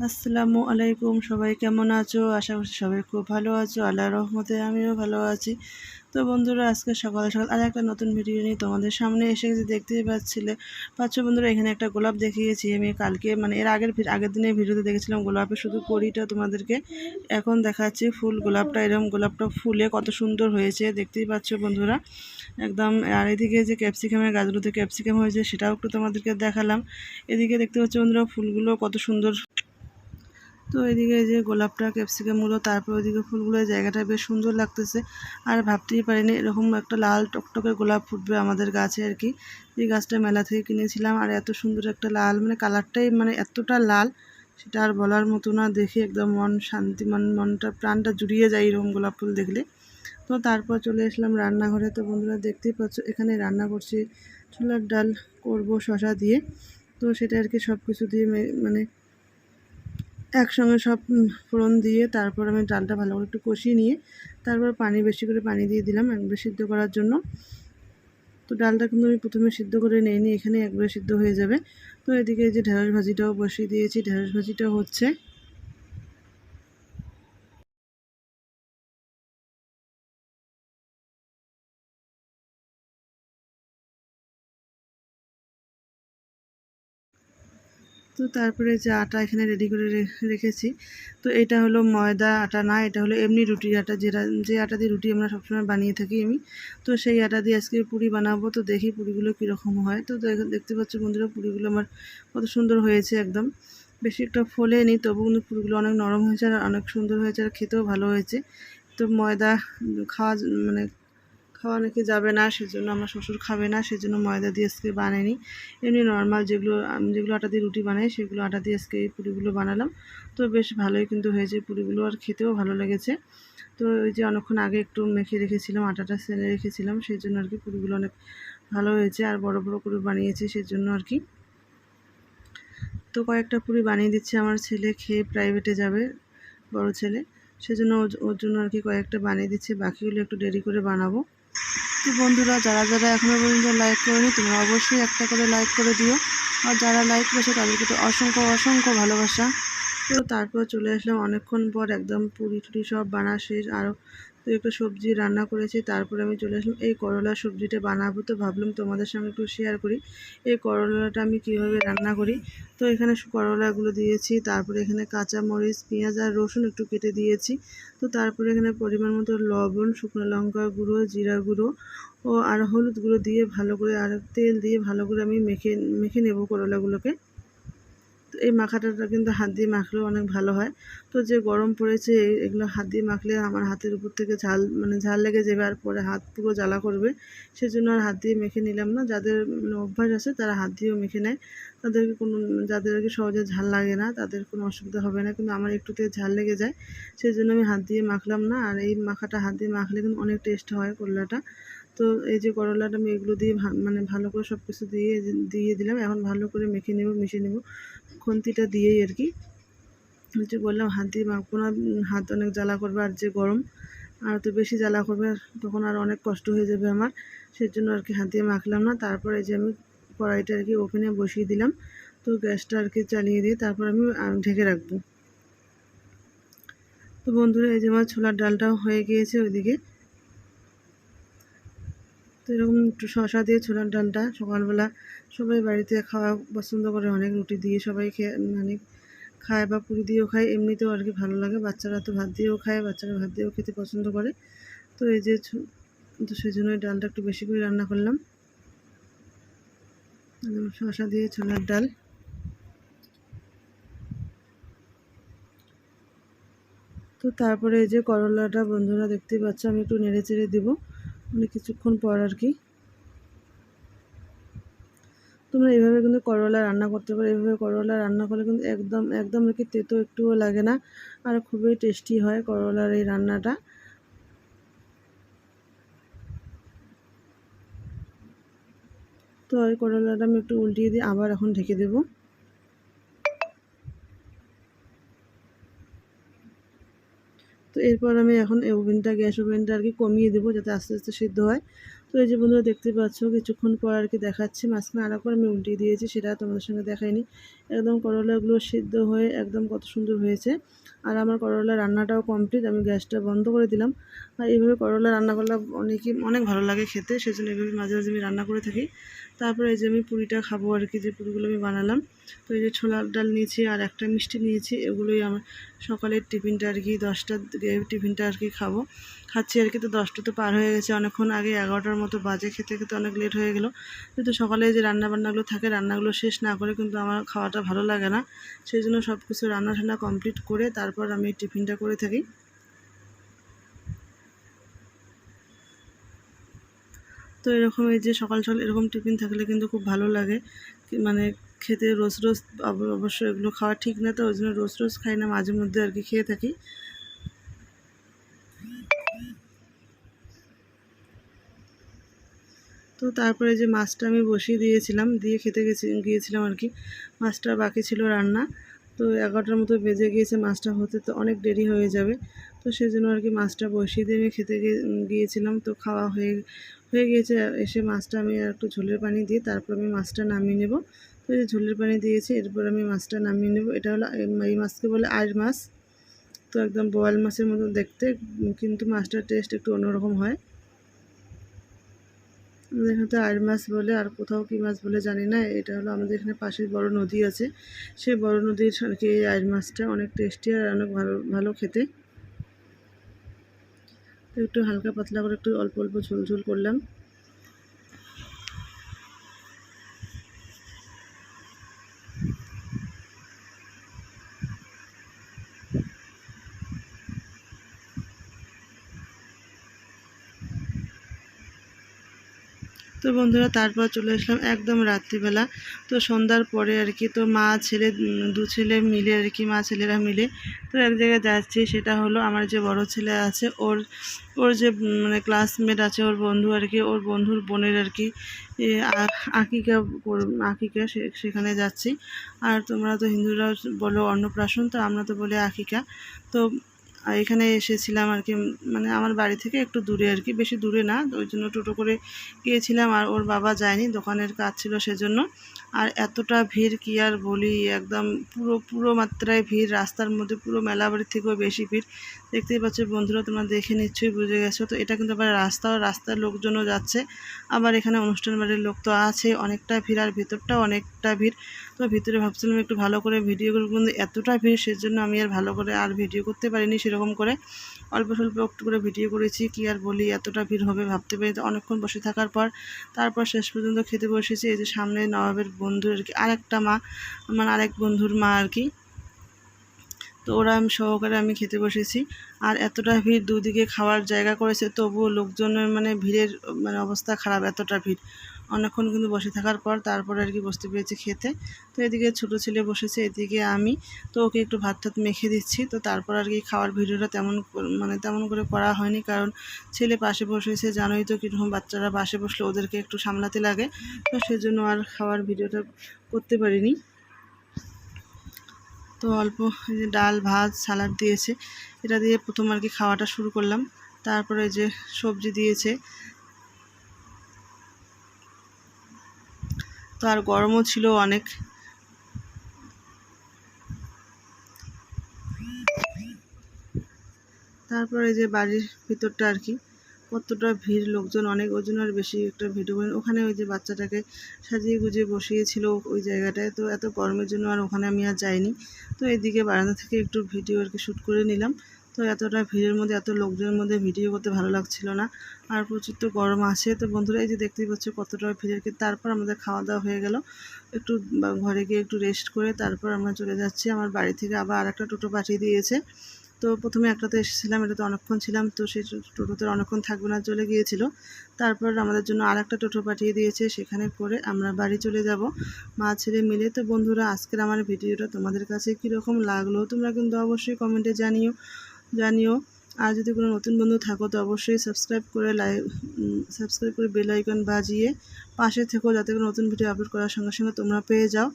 আসসালামু আলাইকুম, সবাই কেমন আছো? আশা করছি সবাই খুব ভালো আছো। আল্লাহ রহমতে আমিও ভালো আছি। তো বন্ধুরা, আজকে সকাল সকাল আর একটা নতুন ভিডিও নিয়ে তোমাদের সামনে এসে গেছে। দেখতেই পাচ্ছিলে পাচ্ছ বন্ধুরা, এখানে একটা গোলাপ দেখিয়েছি। আমি কালকে মানে এর আগের আগের দিনে ভিডিওতে দেখেছিলাম গোলাপের শুধু কড়িটা তোমাদেরকে। এখন দেখাচ্ছি ফুল গোলাপটা এরকম গোলাপটা ফুলে কত সুন্দর হয়েছে। দেখতেই পাচ্ছ বন্ধুরা, একদম আর এদিকে যে ক্যাপসিকামের গাছগুলোতে ক্যাপসিকাম হয়েছে, সেটাও একটু তোমাদেরকে দেখালাম। এদিকে দেখতে পাচ্ছ বন্ধুরা, ফুলগুলো কত সুন্দর তো এদিকে যে গোলাপটা ক্যাপসিকামগুলো তারপর ওইদিকে ফুলগুলো জায়গাটা বেশ সুন্দর লাগতেছে। আর ভাবতেই পারিনি, এরকম একটা লাল টকটকে গোলাপ ফুটবে আমাদের গাছে আর কি। এই গাছটা মেলা থেকে কিনেছিলাম, আর এত সুন্দর একটা লাল মানে কালারটাই মানে এতটা লাল, সেটা আর বলার মতো না। দেখে একদম মন শান্তি, মন, মনটা, প্রাণটা জুড়িয়ে যায় এরকম গোলাপ ফুল দেখলে। তো তারপর চলে এসলাম রান্নাঘরে। তো বন্ধুরা দেখতেই পাচ্ছ, এখানে রান্না করছি, ছোলার ডাল করব শশা দিয়ে। তো সেটা আর কি সব কিছু দিয়ে মানে একসঙ্গে সব ফোড়ন দিয়ে তারপর আমি ডালটা ভালো করে একটু কষিয়ে নিয়ে তারপর পানি বেশি করে পানি দিয়ে দিলাম একবার সিদ্ধ করার জন্য। তো ডালটা কিন্তু আমি প্রথমে সিদ্ধ করে নিইনি, এখানে একবারে সিদ্ধ হয়ে যাবে। তো এদিকে যে ঢেঁড়স ভাজিটাও বসিয়ে দিয়েছি, ঢেঁড়স ভাজিটাও হচ্ছে। তো তারপরে যে আটা এখানে রেডি করে রেখেছি। তো এটা হলো ময়দা আটা, না, এটা হলো এমনি রুটির আটা, যেটা, যে আটা দিয়ে রুটি আমরা সবসময় বানিয়ে থাকি আমি। তো সেই আটা দিয়ে আজকে পুরি বানাবো, তো দেখি পুরিগুলো কীরকম হয়। তো দেখতে পাচ্ছ বন্ধুরা, পুরিগুলো আমার কত সুন্দর হয়েছে একদম। বেশি একটা ফলে ফোলেনি, তবু কিন্তু পুরিগুলো অনেক নরম হয়েছে আর অনেক সুন্দর হয়েছে আর খেতেও ভালো হয়েছে। তো ময়দা খাওয়া মানে খাওয়া নাকি যাবে না, সেজন্য আমার শ্বশুর খাবে না, সেজন্য ময়দা দিয়ে আজকে বানাইনি। এমনি নর্মাল যেগুলো, আমি যেগুলো আটা দিয়ে রুটি বানাই, সেগুলো আটা দিয়ে আজকে এই পুরিগুলো বানালাম। তো বেশ ভালোই কিন্তু হয়েছে, পুরিগুলো আর খেতেও ভালো লেগেছে। তো ওই যে অনেকক্ষণ আগে একটু মেখে রেখেছিলাম, আটাটা সেরে রেখেছিলাম সেই জন্য আর কি পুরিগুলো অনেক ভালো হয়েছে, আর বড় বড় করে বানিয়েছি সেই জন্য আর কি। তো কয়েকটা পুরি বানিয়ে দিচ্ছে আমার ছেলে, খেয়ে প্রাইভেটে যাবে, বড় ছেলে। সেজন্য ওর জন্য আর কি কয়েকটা বানিয়ে দিচ্ছে, বাকিগুলো একটু দেরি করে বানাবো। তো বন্ধুরা, যারা যারা এখনও পর্যন্ত লাইক করেনি, তোমরা অবশ্যই একটা করে লাইক করে দিও। আর যারা লাইক করেছে তাদেরকে তো অসংখ্য অসংখ্য ভালোবাসা। তো তারপর চলে আসলাম অনেকক্ষণ পর একদম পুরি টুরি সব বানা শেষ। আরও তো একটা সবজি রান্না করেছি, তারপরে আমি চলে আসলাম। এই করলা সবজিটা বানাবো তো ভাবলাম তোমাদের সঙ্গে একটু শেয়ার করি। এই করলাটা আমি কীভাবে রান্না করি? তো এখানে করলাগুলো দিয়েছি, তারপরে এখানে কাঁচা মরিচ পেঁয়াজ আর রসুন একটু কেটে দিয়েছি। তো তারপরে এখানে পরিমাণ মতো লবণ, শুকনো লঙ্কা গুঁড়ো, জিরা গুঁড়ো ও আর হলুদ গুঁড়ো দিয়ে ভালো করে আর তেল দিয়ে ভালো করে আমি মেখে মেখে নেব করলাগুলোকে। তো এই মাখাটাটা কিন্তু হাত দিয়ে মাখলেও অনেক ভালো হয়। তো যে গরম পড়েছে এগুলো হাত দিয়ে মাখলে আমার হাতের উপর থেকে ঝাল মানে ঝাল লেগে যাবে আর পরে হাত পুরো জ্বালা করবে। সেজন্য আর হাত দিয়ে মেখে নিলাম না। যাদের মানে অভ্যাস আছে তারা হাত দিয়েও মেখে নেয়। তাদেরকে কোনো যাদের কি সহজে ঝাল লাগে না, তাদের কোনো অসুবিধা হবে না। কিন্তু আমার একটুতে ঝাল লেগে যায়। সেই জন্য আমি হাত দিয়ে মাখলাম না। আর এই মাখাটা হাত দিয়ে মাখলে কিন্তু অনেক টেস্ট হয় করলাটা তো এই যে করলাটা আমি এগুলো দিয়ে মানে ভালো করে সব কিছু দিয়ে দিয়ে দিলাম। এখন ভালো করে মেখে নেব, মিশিয়ে নেব। খুন্তিটা দিয়েই আর কি। যে বললাম, হাত দিয়ে মাখবো না হাত অনেক জ্বালা করবে আর যে গরম। আর তো বেশি জ্বালা করবে, তখন আর অনেক কষ্ট হয়ে যাবে আমার। সেই জন্য আর কি হাত দিয়ে মাখলাম না। তারপরে যে আমি কড়াইটা আর কি ওভেনে বসিয়ে দিলাম। তো গ্যাসটা আর কি চালিয়ে দিয়ে তারপর আমি ঢেকে রাখব। তো বন্ধুরা, এই যে আমার ছোলার ডালটাও হয়ে গিয়েছে ওইদিকে। তো এরকম একটু শশা দিয়ে ছোলার ডালটা সকালবেলা সবাই বাড়িতে খাওয়া পছন্দ করে, অনেক রুটি দিয়ে সবাই খেয়ে মানে খায় বা পুরি দিয়েও খায়। এমনিতেও আর কি ভালো লাগে। বাচ্চারা তো ভাত দিয়েও খায়, বাচ্চারা ভাত দিয়েও খেতে পছন্দ করে। তো এই যে তো সেই জন্য ডালটা একটু বেশি করে রান্না করলাম। শশা দিয়ে ছোলার ডাল। তো তারপরে এই যে করলাটা বন্ধুরা দেখতেই পাচ্ছ, আমি একটু নেড়ে চেড়ে দেবো। মানে কিছুক্ষণ পর আর কি। তোমরা এইভাবে কিন্তু করলা রান্না করতে পারো এইভাবে করলা রান্না করলে কিন্তু একদম একদম আর কি তেতো একটুও লাগে না আর খুবই টেস্টি হয় করলার এই রান্নাটা। তো ওই করলাটা আমি একটু উল্টিয়ে দিয়ে আবার এখন ঢেকে দেবো। তো এরপর আমি এখন ওভেনটা, গ্যাস ওভেনটা আর কি কমিয়ে দেবো যাতে আস্তে আস্তে সিদ্ধ হয়। তো এই যে বন্ধুরা দেখতে পাচ্ছ, কিছুক্ষণ পর আর কি দেখাচ্ছি। মাঝখানে আর একবার আমি উল্টিয়ে দিয়েছি, সেটা তোমাদের সঙ্গে দেখাইনি। একদম করলাগুলো সিদ্ধ হয়ে একদম কত সুন্দর হয়েছে। আর আমার করলা রান্নাটাও কমপ্লিট আমি গ্যাসটা বন্ধ করে দিলাম। আর এইভাবে করলা রান্না করলে অনেকই, অনেক ভালো লাগে খেতে, সেজন্য এইভাবে মাঝে মাঝে আমি রান্না করে থাকি। তারপরে এই যে আমি পুরিটা খাব আর কি, যে পুরিগুলো আমি বানালাম। তো এই যে ছোলার ডাল নিয়েছি আর একটা মিষ্টি নিয়েছি, এগুলোই আমার সকালের টিফিনটা আর কি দশটার টিফিনটা আর কি খাব। খাচ্ছি আর কি, তো দশটা তো পার হয়ে গেছে, অনেকক্ষণ আগে এগারোটার মতো বাজে, খেতে খেতে অনেক লেট হয়ে গেলো। কিন্তু সকালে যে রান্না বান্নাগুলো থাকে, রান্নাগুলো শেষ না করে কিন্তু আমার খাওয়াটা ভালো লাগে না। সেই জন্য সব কিছু রান্না ঠান্না কমপ্লিট করে তারপর আমি টিফিনটা করে থাকি। তো এরকম এই যে সকাল সকাল এরকম টিফিন থাকলে কিন্তু খুব ভালো লাগে। মানে খেতে রোজ রোজ অবশ্য এগুলো খাওয়া ঠিক না তো, ওই জন্য রোজ রোজ খাই না, মাঝে মধ্যে আর কি খেয়ে থাকি। তো তারপরে যে মাছটা আমি বসিয়ে দিয়েছিলাম, দিয়ে খেতে গেছি, গিয়েছিলাম আর কি। মাছটা বাকি ছিল রান্না। তো এগারোটার মতো বেজে গিয়েছে মাছটা হতে, তো অনেক দেরি হয়ে যাবে। তো সেই জন্য আর কি মাছটা বসিয়ে দিয়ে আমি খেতে গিয়েছিলাম। তো খাওয়া হয়ে হয়ে গিয়েছে, এসে মাছটা আমি আর একটু ঝোলের পানি দিয়ে তারপর আমি মাছটা নামিয়ে নেব। তো এই ঝোলের পানি দিয়েছি, এরপর আমি মাছটা নামিয়ে নেব। এটা হলো, এই মাছকে বলে আয়ের মাছ। তো একদম বোয়াল মাছের মতো দেখতে, কিন্তু মাছটার টেস্ট একটু অন্যরকম হয়। আমাদের এখানে তো আয়ের মাছ বলে, আর কোথাও কী মাছ বলে জানি না। এটা হলো আমাদের এখানে পাশের বড় নদী আছে। সেই বড় নদীর আর কি এই আয়ের মাছটা অনেক টেস্টি আর অনেক ভালো ভালো খেতে। একটু হালকা পাতলা করে একটু অল্প অল্প ঝোল ঝোল করলাম। তো বন্ধুরা, তারপর চলে আসলাম একদম রাত্রিবেলা। তো সন্ধ্যার পরে আর কি, তো মা, ছেলে দু ছেলে মিলে আর কি, মা, ছেলেরা মিলে, তো এক জায়গায় যাচ্ছি। সেটা হলো আমার যে বড় ছেলে আছে, ওর ওর যে মানে ক্লাসমেট আছে, ওর বন্ধু আর কি, ওর বন্ধুর বোনের আর কি আকিকা আকিকা সেখানে যাচ্ছি। আর তোমরা তো হিন্দুরা বলো অন্নপ্রাশন, তো আমরা তো বলি আকিকা। তো আর এখানে এসেছিলাম আর কি মানে আমার বাড়ি থেকে একটু দূরে আর কি, বেশি দূরে না, ওই জন্য টোটো করে গিয়েছিলাম আর ওর বাবা যায়নি, দোকানের কাজ ছিল সেজন্য। আর এতটা ভিড় কি আর বলি, একদম পুরো পুরো মাত্রায় ভিড়, রাস্তার মধ্যে পুরো মেলা বাড়ির থেকেও বেশি ভিড়। দেখতেই পাচ্ছ বন্ধুরা, তোমরা দেখে নিশ্চয়ই বুঝে গেছো। তো এটা কিন্তু আবার রাস্তাও, রাস্তার লোকজনও যাচ্ছে। আবার এখানে অনুষ্ঠান বাড়ির লোক তো আছে, অনেকটা ভিড় আর ভিতরটাও অনেকটা ভিড়। তো ভিতরে ভাবছিলাম একটু ভালো করে ভিডিও করব কিন্তু এতটা ভিড়, সেজন্য আমি আর ভালো করে আর ভিডিও করতে পারিনি সেরকম করে। অল্প স্বল্প একটু করে ভিডিও করেছি, কি আর বলি, এতটা ভিড় হবে ভাবতে পারি অনেকক্ষণ বসে থাকার পর তারপর শেষ পর্যন্ত খেতে বসেছি, এই যে সামনে নবাবের বন্ধু আর কি, আরেকটা মা আমার আরেক বন্ধুর মা আর কি। তো ওরা আমি সহকারে আমি খেতে বসেছি, আর এতটা ভিড় দুদিকে খাওয়ার জায়গা করেছে, তবুও লোকজনের মানে ভিড়ের মানে অবস্থা খারাপ, এতটা ভিড়। অনেকক্ষণ কিন্তু বসে থাকার পর তারপরে আর কি বসতে পেরেছি খেতে। তো এদিকে ছোটো ছেলে বসেছে, এদিকে আমি। তো ওকে একটু ভাত টাত মেখে দিচ্ছি। তো তারপর আর কি খাওয়ার ভিডিওটা তেমন মানে তেমন করে করা হয়নি কারণ ছেলে পাশে বসেছে, জানোই তো কীরকম বাচ্চারা পাশে বসলে ওদেরকে একটু সামলাতে লাগে। তো সেজন্য আর খাওয়ার ভিডিওটা করতে পারিনি। তো অল্প ডাল, ভাত সালাড দিয়েছে। এটা দিয়ে প্রথম আর কি খাওয়াটা শুরু করলাম। তারপরে যে সবজি দিয়েছে। তো আর গরমও ছিল অনেক। তারপরে যে বাড়ির ভিতরটা আর কি, কতটা ভিড়, লোকজন অনেক ওজন আর বেশি একটা ভিডিও করেন ওখানে ওই যে বাচ্চাটাকে সাজিয়ে গুজিয়ে বসিয়েছিল ওই জায়গাটায়। তো এত গরমের জন্য আর ওখানে আমি আর যাইনি। তো এইদিকে বারান্দা থেকে একটু ভিডিও আর কি শ্যুট করে নিলাম। তো এতটা ভিড়ের মধ্যে, এত লোকজনের মধ্যে ভিডিও করতে ভালো লাগছিল না। আর প্রচুর তো গরম আছে। তো বন্ধুরা, এই যে দেখতেই পাচ্ছ কতটা ভিড়ের তারপর আমাদের খাওয়া দাওয়া হয়ে গেল। একটু ঘরে গিয়ে একটু রেস্ট করে তারপর আমরা চলে যাচ্ছি। আমার বাড়ি থেকে আবার আরেকটা টোটো পাঠিয়ে দিয়েছে। তো প্রথমে একটাতে এসেছিলাম এটাতে অনেকক্ষণ ছিলাম, তো সেই টোটোতে অনেকক্ষণ থাকবে না চলে গিয়েছিল। তারপর আমাদের জন্য আর একটা টোটো পাঠিয়ে দিয়েছে। সেখানে করে আমরা বাড়ি চলে যাব মা, ছেলে মিলে। তো বন্ধুরা, আজকের আমার ভিডিওটা তোমাদের কাছে কীরকম লাগল? তোমরা কিন্তু অবশ্যই কমেন্টে জানিও। জানিও। আর যদি কোনো নতুন বন্ধু থাকো, তো অবশ্যই সাবস্ক্রাইব করে লাইভ সাবস্ক্রাইব করে বেল আইকন বাজিয়ে পাশে থেকো, যাতে করে নতুন ভিডিও আপলোড করার সঙ্গে সঙ্গে তোমরা পেয়ে যাও।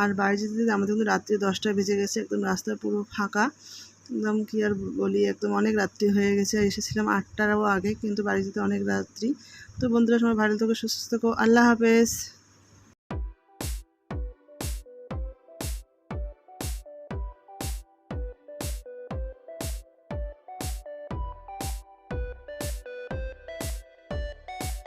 আর বাড়ি যেতে যেতে আমাদের কিন্তু রাত্রি দশটা বেজে গেছে, একদম রাস্তা পুরো ফাঁকা। একদম কি আর বলি, একদম অনেক রাত্রি হয়ে গেছে এসেছিলাম আটটারও আগে, কিন্তু বাড়ি যেতে অনেক রাত্রি। তো বন্ধুরা, সবাই ভালো থেকো, সুস্থ থেকো, আল্লাহ হাফেজ।